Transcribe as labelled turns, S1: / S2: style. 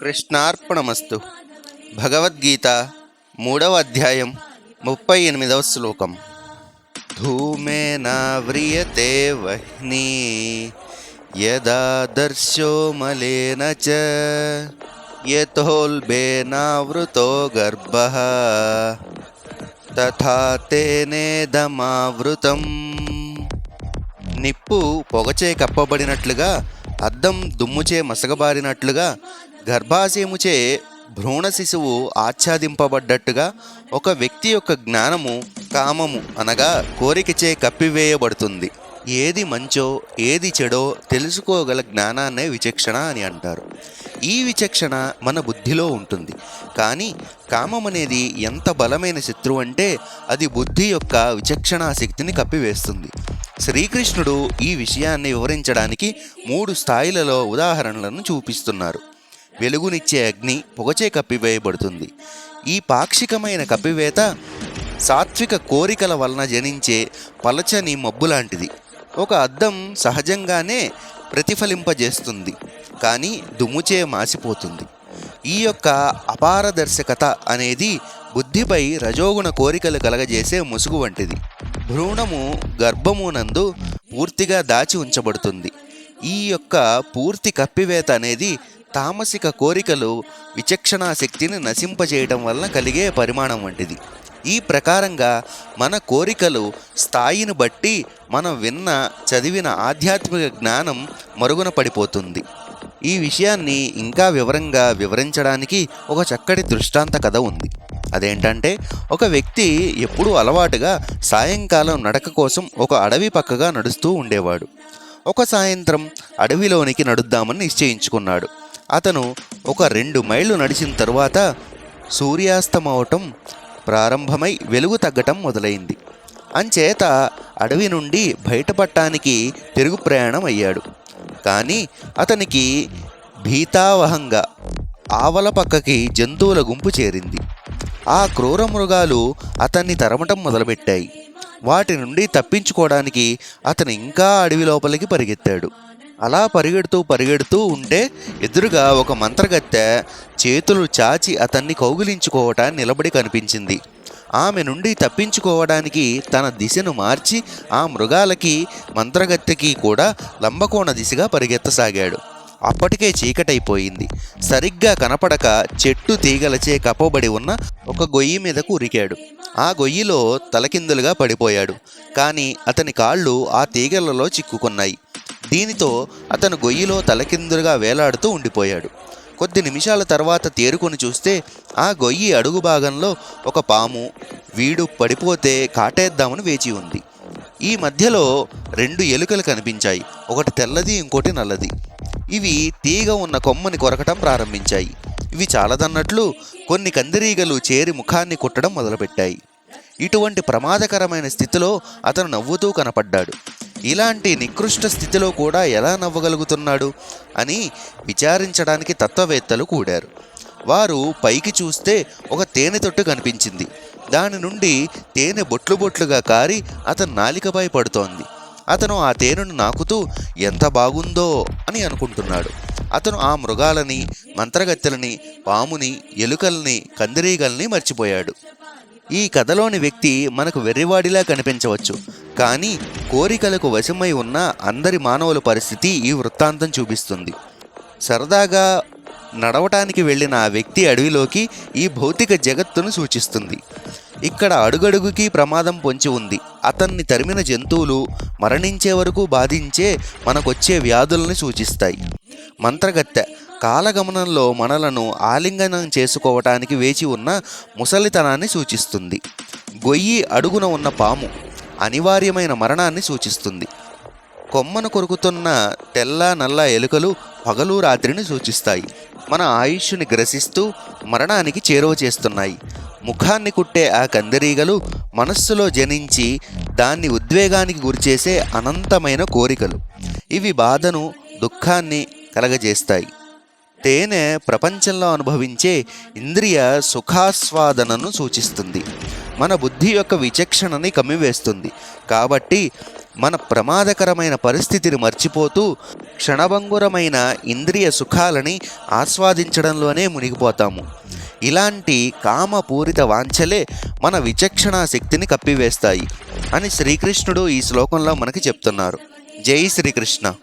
S1: కృష్ణార్పణమస్తు. భగవద్గీత మూడవ అధ్యాయం ముప్పై ఎనిమిదవ శ్లోకం. ధూమేన వ్రియతే వహ్ని యదాదర్శో మలేన చ యతోల్బేనావృతో గర్భ తథా తేనేదమావృతం నిప్పు పొగచే కప్పబడినట్లుగా అద్దం దుమ్ముచే మసగబారినట్లుగా గర్భాశయముచే భ్రూణ శిశువు ఆచ్ఛాదింపబడ్డట్టుగా ఒక వ్యక్తి యొక్క జ్ఞానము కామము అనగా కోరికచే కప్పివేయబడుతుంది. ఏది మంచో ఏది చెడో తెలుసుకోగల జ్ఞానాన్నే విచక్షణ అని అంటారు. ఈ విచక్షణ మన బుద్ధిలో ఉంటుంది. కానీ కామం అనేది ఎంత బలమైన శత్రువు అంటే అది బుద్ధి యొక్క విచక్షణా శక్తిని కప్పివేస్తుంది. శ్రీకృష్ణుడు ఈ విషయాన్ని వివరించడానికి మూడు స్థాయిలలో ఉదాహరణలను చూపిస్తున్నారు. వెలుగునిచ్చే అగ్ని పొగచే కప్పివేయబడుతుంది. ఈ పాక్షికమైన కప్పివేత సాత్విక కోరికల వలన జనించే పలచని మబ్బు లాంటిది ఒక అద్దం సహజంగానే ప్రతిఫలింపజేస్తుంది కానీ దుమ్ముచే మాసిపోతుంది. ఈ యొక్క అపారదర్శకత అనేది బుద్ధిపై రజోగుణ కోరికలు కలగజేసే ముసుగు వంటిది. భ్రూణము గర్భమునందు పూర్తిగా దాచి ఉంచబడుతుంది. ఈ యొక్క పూర్తి కప్పివేత అనేది తామసిక కోరికలు విచక్షణా శక్తిని నశింపజేయడం వలన కలిగే పరిమాణం వంటిది. ఈ ప్రకారంగా మన కోరికలు స్థాయిని బట్టి మనం విన్న చదివిన ఆధ్యాత్మిక జ్ఞానం మరుగున పడిపోతుంది. ఈ విషయాన్ని ఇంకా వివరంగా వివరించడానికి ఒక చక్కటి దృష్టాంత కథ ఉంది. అదేంటంటే ఒక వ్యక్తి ఎప్పుడూ అలవాటుగా సాయంకాలం నడక కోసం ఒక అడవి పక్కగా నడుస్తూ ఉండేవాడు. ఒక సాయంత్రం అడవిలోనికి నడుద్దామని నిశ్చయించుకున్నాడు. అతను ఒక రెండు మైళ్ళు నడిచిన తరువాత సూర్యాస్తమవటం ప్రారంభమై వెలుగు తగ్గటం మొదలైంది. అంచేత అడవి నుండి బయటపడటానికి తిరుగు ప్రయాణం అయ్యాడు. కానీ అతనికి భీతావహంగా ఆవల పక్కకి జంతువుల గుంపు చేరింది. ఆ క్రూర మృగాలు అతన్ని తరమటం మొదలుపెట్టాయి. వాటి నుండి తప్పించుకోవడానికి అతను ఇంకా అడవి లోపలికి పరిగెత్తాడు. అలా పరిగెడుతూ పరిగెడుతూ ఉంటే ఎదురుగా ఒక మంత్రగత్తె చేతులు చాచి అతన్ని కౌగిలించుకోవటాన్ని నిలబడి కనిపించింది. ఆమె నుండి తప్పించుకోవడానికి తన దిశను మార్చి ఆ మృగాలకి మంత్రగత్తెకి కూడా లంబకోణ దిశగా పరిగెత్తసాగాడు. అప్పటికే చీకటైపోయింది. సరిగ్గా కనపడక చెట్టు తీగలచే కప్పబడి ఉన్న ఒక గొయ్యి మీదకు ఉరికాడు. ఆ గొయ్యిలో తలకిందులుగా పడిపోయాడు. కానీ అతని కాళ్ళు ఆ తీగలలో చిక్కుకున్నాయి. దీనితో అతను గొయ్యిలో తలకిందులుగా వేలాడుతూ ఉండిపోయాడు. కొద్ది నిమిషాల తర్వాత తేరుకొని చూస్తే ఆ గొయ్యి అడుగు భాగంలో ఒక పాము వీడు పడిపోతే కాటేద్దామని వేచి ఉంది. ఈ మధ్యలో రెండు ఎలుకలు కనిపించాయి ఒకటి తెల్లది ఇంకోటి నల్లది. ఇవి తీగ ఉన్న కొమ్మని కొరకటం ప్రారంభించాయి. ఇవి చాలదన్నట్లు కొన్ని కందిరీగలు చేరి ముఖాన్ని కుట్టడం మొదలుపెట్టాయి. ఇటువంటి ప్రమాదకరమైన స్థితిలో అతను నవ్వుతూ కనపడ్డాడు. ఇలాంటి నికృష్ట స్థితిలో కూడా ఎలా నవ్వగలుగుతున్నాడు అని విచారించడానికి తత్వవేత్తలు కూడారు. వారు పైకి చూస్తే ఒక తేనె తొట్టు కనిపించింది. దాని నుండి తేనె బొట్లు బొట్లుగా కారి అతను నాలికపై పడుతోంది. అతను ఆ తేనెను నాకుతూ ఎంత బాగుందో అని అనుకుంటున్నాడు. అతను ఆ మృగాలని మంత్రగత్తెలని పాముని ఎలుకల్ని కందిరీగల్ని మర్చిపోయాడు. ఈ కథలోని వ్యక్తి మనకు వెర్రివాడిలా కనిపించవచ్చు. కానీ కోరికలకు వశమై ఉన్న అందరి మానవుల పరిస్థితి ఈ వృత్తాంతం చూపిస్తుంది. సరదాగా నడవటానికి వెళ్ళిన ఆ వ్యక్తి అడవిలోకి ఈ భౌతిక జగత్తును సూచిస్తుంది. ఇక్కడ అడుగడుగుకి ప్రమాదం పొంచి ఉంది. అతన్ని తరిమిన జంతువులు మరణించే వరకు బాధించే మనకొచ్చే వ్యాధులను సూచిస్తాయి. మంత్రగత్తె కాలగమనంలో మనలను ఆలింగనం చేసుకోవటానికి వేచి ఉన్న ముసలితనాన్ని సూచిస్తుంది. గొయ్యి అడుగున ఉన్న పాము అనివార్యమైన మరణాన్ని సూచిస్తుంది. కొమ్మను కొరుకుతున్న తెల్ల నల్ల ఎలుకలు పగలు రాత్రిని సూచిస్తాయి. మన ఆయుష్ని గ్రసిస్తూ మరణానికి చేరువ చేస్తున్నాయి. ముఖాన్ని కుట్టే ఆ కందిరీగలు మనస్సులో జనించి దాన్ని ఉద్వేగానికి గురిచేసే అనంతమైన కోరికలు. ఇవి బాధను దుఃఖాన్ని కలగజేస్తాయి. తేనె ప్రపంచంలో అనుభవించే ఇంద్రియ సుఖాస్వాదనను సూచిస్తుంది. మన బుద్ధి యొక్క విచక్షణని కమ్మివేస్తుంది. కాబట్టి మన ప్రమాదకరమైన పరిస్థితిని మర్చిపోతూ క్షణభంగురమైన ఇంద్రియ సుఖాలని ఆస్వాదించడంలోనే మునిగిపోతాము. ఇలాంటి కామపూరిత వాంఛలే మన విచక్షణా శక్తిని కప్పివేస్తాయి అని శ్రీకృష్ణుడు ఈ శ్లోకంలో మనకి చెప్తున్నారు. జై శ్రీకృష్ణ.